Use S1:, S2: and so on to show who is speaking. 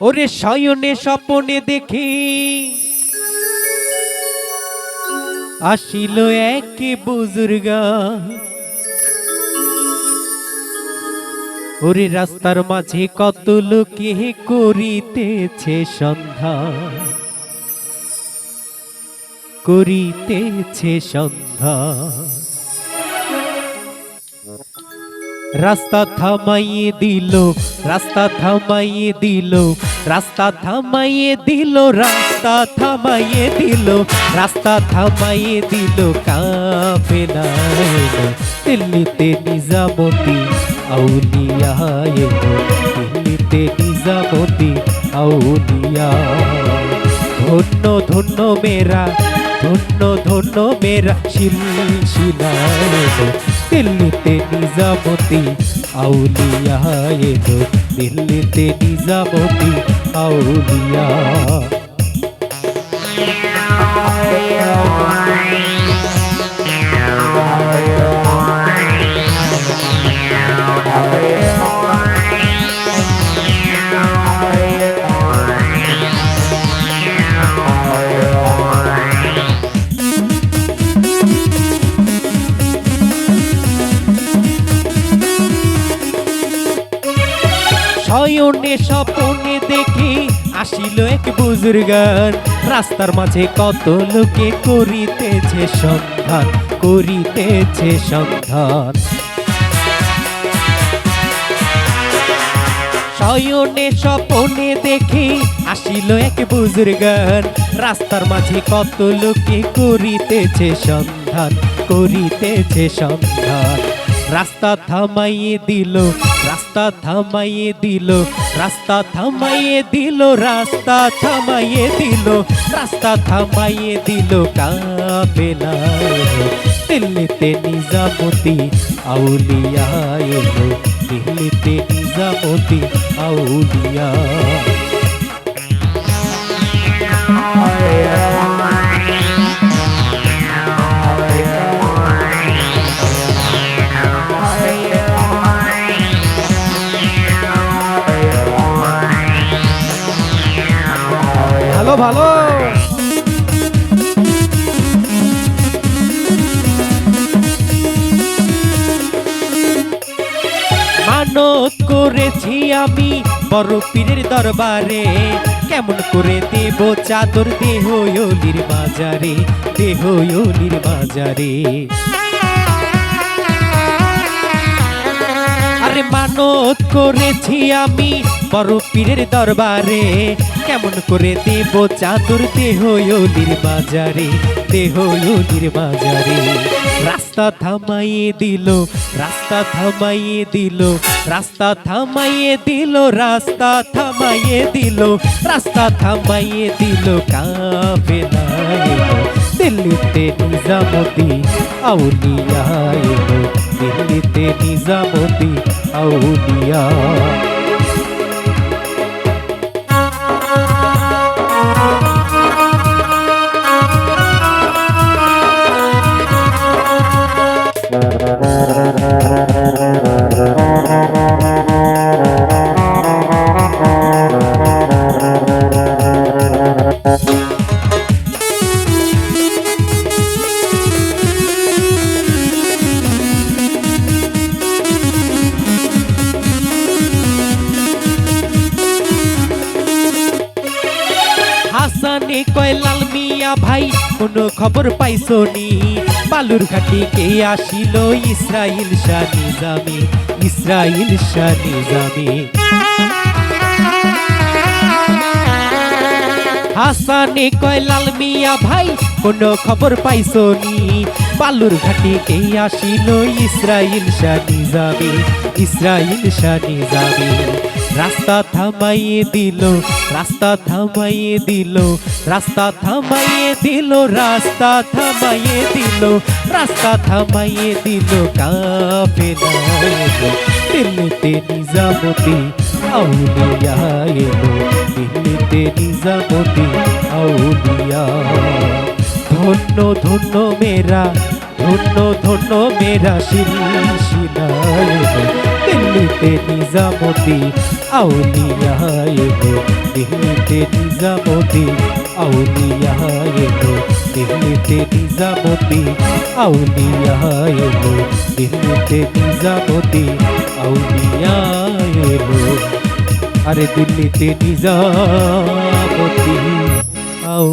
S1: ওরে শয়নে স্বপনে দেখি। আসিল এক বুজুর্গা। ওরে রাস্তার মাঝে কত লোকে করিতেছে সন্ধ্যা। করিতেছে সন্ধ্যা। রাস্তা থামাইয়ে দিল, রাস্তা থামাইয়ে দিল, রাস্তা থামাইয়ে দিল, রাস্তা থামাইয়ে দিল, রাস্তা থামাইয়ে দিল কাফেলা এলো দিল্লিতে নিজামতি আউলিয়া দিল্লিতে নিজামতি, আউলিয়া। ধন্য ধন্য মেরা, ধন্য ধন্য মেরা শিলশিলা এলো দিল্লিতে নিজামতি আউলিয়া এলো দিল্লিতে নিজামতি আউলিয়া। শয়নে স্বপনে দেখি আসিল এক বুজুর্গান। রাস্তার মাঝে কত লোকে করিতেছে সন্ধান করিতেছে সন্ধান। শয়নে স্বপনে দেখি আসিল এক বুজুর্গান। রাস্তার মাঝে কত লোকে করিতেছে সন্ধান করিতেছে সন্ধান। রাস্তা থামাইয়ে দিল রাস্তা থামাইয়ে দিল, রাস্তা থামাইয়ে দিল, রাস্তা থামাইয়ে দিল, রাস্তা থামাইয়ে দিল কাবেলা। দিল্লিতে নিজামতি আউলিয়া দিল্লিতে নিজামতি আউলিয়া ভালো ভালো। মানত করেছি আমি বড় পীরের দরবারে, কেমন করে দেব চাদর দেহ বাজারে দেহ বাজারে মানত করেছি আমি, বড় পীরের দরবারে। কেমন করে দেব চাদর দেহ অলির বাজারে দেহ অলির বাজারে রাস্তা থামাইয়ে দিল, রাস্তা থামাইয়ে দিল, রাস্তা থামাইয়ে দিল, রাস্তা থামাইয়ে দিল, রাস্তা থামাইয়ে দিল এলো। দিল্লিতে নিজামতি আউলিয়া দিল্লিতে নিজামতি আউলিয়া। কয়, লাল মিয়া ভাই, কোনো খবর পাইছো নি? বালুর ঘাটি কে আসিল? ইসরাইল শাহ জামে, ইসরাইল শাহ জামে। হাসানে কয়, লাল মিয়া ভাই, কোনো খবর পাইছো নি? বালুর ঘাটি কে আসিল ইসরাইল শাহ নিজামি ইসরাইল শাহ নিজামি রাস্তা থামাইয়ে দিল, রাস্তা থামাইয়ে দিল, রাস্তা থামাইয়ে দিল, রাস্তা থামাইয়ে দিল, রাস্তা থামাইয়ে দিল এলো দিল্লিতে নিজামতি আউলিয়া এলো। দিল্লিতে নিজামতি আউলিয়া। ধন্য ধন্য মেরা, ধন্য ধন্য মেরা দিল্লিতে নিজামতি আউলিয়া এলো দিল্লিতে নিজামতি আউলিয়া এলো দিল্লিতে নিজামতি আউলিয়া এলো দিল্লিতে নিজামতি আউলিয়া এলো আরে দিল্লিতে নিজামতি আউ